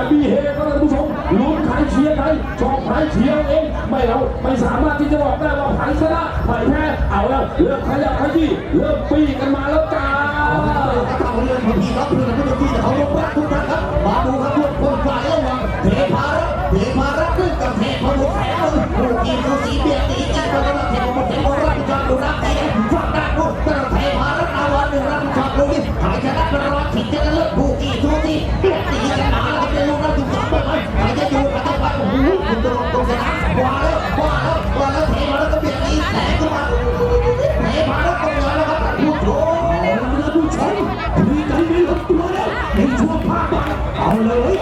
จะมีเฮก็ท่านผู้ชมลุ้นใครเชียร์ใครชอบใครเชียร์เองไม่เราไม่สามารถที่จะบอกได้ว่าใครชนะใครแพ้เอาแล้วเริ่มขยับขยี้เริ่มปีกันมาแล้วจ้าเอาเรื่องพี่ครับเพื่อนผู้ที่เขาลงรักทุกท่านครับมาดูครับทุกคนฝ่ายระหว่างเทพารักเทพารักขึ้นกับเทพบุตรแสนมือผู้ทีมเขาสีเบียดตีกันก็ต้องเทพบุตรเทพบุตรรับผิดชอบดูรักตีฝั่งด้านนู้นก็เทพารักเอาวันหนึ่งรับผิดชอบดูนี่หายชนะเป็นรองถิ่นจะเลิกผู้ที่ทุกที่เบียดตีกัน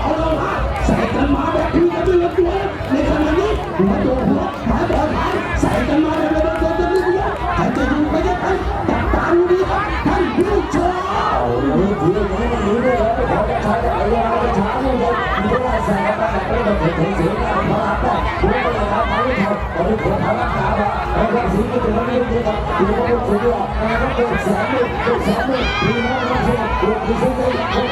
เอาเลยเอาเละใส่กันมาแบบคุยกันไม่ลงตัวแล้วในขณะนี้หัวโดนหัวหาบอลหายใส่กันมาแบบโดนโดนโดนโดนใครจะอยู่ใครจะไปจับตาดูดีครับท่านผู้ชมเอาเลยทีนี้หนีด้วยแล้วขอจะใช้ไอ้ยาจะช้าไม่ได้มีได้ใส่กันมาแบบไม่ต้องเสียเสียงานพลังได้รู้ก็เลยทำให้ทำตอนนี้เกิดพลังกาแล้วแล้วสิ่งที่เป็นเรื่องที่กับที่เราถูกหลอกนะครับเป็นแสนเลยเป็นแสนเลยมีน้องมาช่วยลูกที่ช่วยลูกที่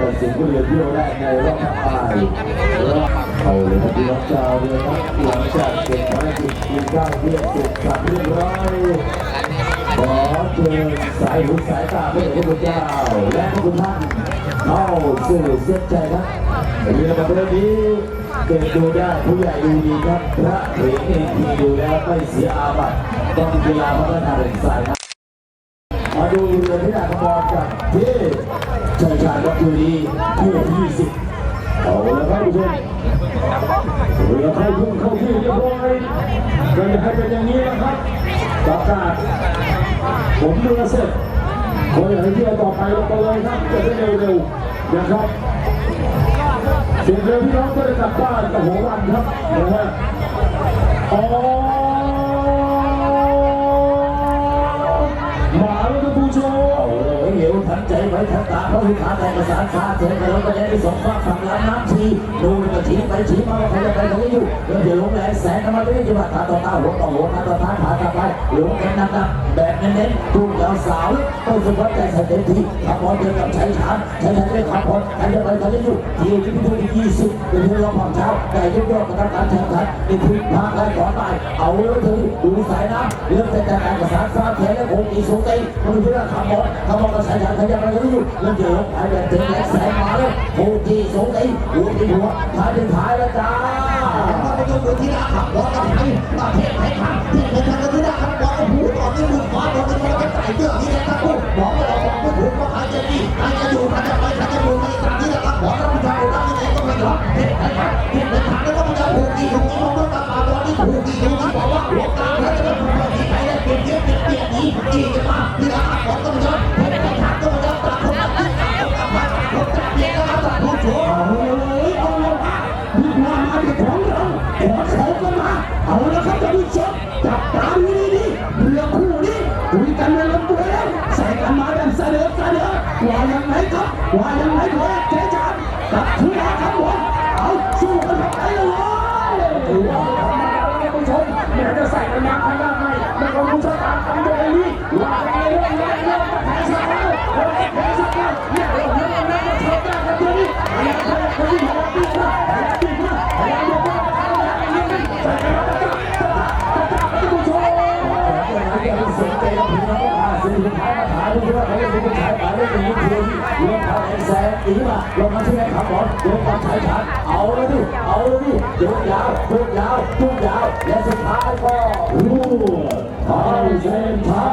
การตัดสินผู้เรียนเที่ยวแรกในรอบถัดไปเอาเลยครับพี่น้องชาวเรือครับหลังจากเสร็จภารกิจกินข้าวเที่ยงเสร็จสับเรียบร้อยขอเชิญสายหูสายตาพระเอกพระเจ้าและพระคุณท่านเข้าสู่เส้นใจครับเรือประเภทนี้เด็กดูได้ผู้ใหญ่ดูดีครับพระเอกเองที่ดูแล้วไม่เสียอาบัติต้องกีฬาพัฒนาเด็กสายครับ มาดูเรือที่ดาบอลกับที่ชัยชาญวัตถุดีที่ที่สิบเอาละครับผู้ชมเรือเข้าทุ่งเข้าที่เรียบร้อยก็จะให้เป็นอย่างนี้นะครับประกาศผมเรือเสร็จคนอยากให้เที่ยวต่อไปลงไปเลยครับจะได้เร็วๆนะครับเสียงเรือพี่น้องก็ได้กลับบ้านกับหัววันครับนะฮะอ๋อ เลยเหวทันใจไว้ทันตาเพราะลูกค้าแต่ประสานชาเสร็จแล้วก็ได้ไปสองฝั่งฝั่งลำน้ำชีดูมันชี้ไปชี้มาใครจะไปทางนี้อยู่แล้วเดี๋ยวลงแรงแสงกันมาไม่ได้จะมาตาต่อตาหัวต่อหัวตาต่อตาขาต่อไปหลงแกันนักแบบเน้นๆตุ้งยาวสาวต้องสุภาพใจใส่เต็มที่ขับอลเดินกับชัยชาญชัยชาญได้ขับอลใครจะไปทางนี้อยู่ที่ที่พิธีที่ยี่สิบเป็นที่เราผ่อนเช้าแต่ยกยอดกับการแข่งขันในทุกภาคและก่อนไปเอาเลยถึงดูสายน้ำเรื่องแต่การประสานฟ้าแขนและคงอีสูงใจมันคือเรื่องขับบอลขับบอลกับชัยาญขยับไปทางนี้อยู่แล้วเดี๋ยวลงไปแบบถึงแรงแสงมาเลยคงอีสงใจหัวที่หัวท้ายเป็นท้ายแล้วจ้ามาไปดูมือที่ดาขับรถกับไทยประเทศไทยครับที่เป็นทางที่ดาขับรถหูต่อที่มือขวาตอนนี้มันก็ใส่เสื้อที่แดงทั้งคู่บอกว่าเราบอกไม่ ว่ายังไงครับว่ายังไงขอเจ๊จานกับทุกครับผมเอาสู้กันแบบไหนเลยถือว่าธรรมาแล้วท่านผู้ชมแม้จะใส่กันมาขนาดไหนไม่ต้องรู้ชะตากรรมตัวเองนี่ว่ากันเรื่องเรื่องเยิงใส่กันมาตะตะตะตะท่านผู้ชมสนใจกับพี่น้องอาสิ่งสุดท้ายมาถามดูว่าเขาจะเป็นชายป่าเรื่เอาแลงมาที่แม่ขับบอลโดนการชายาญเอาเลยดิเอาเลยดิยกยาวยกยาวโยกยาวและสุดท้ายก็รู้เข้าเส้นชั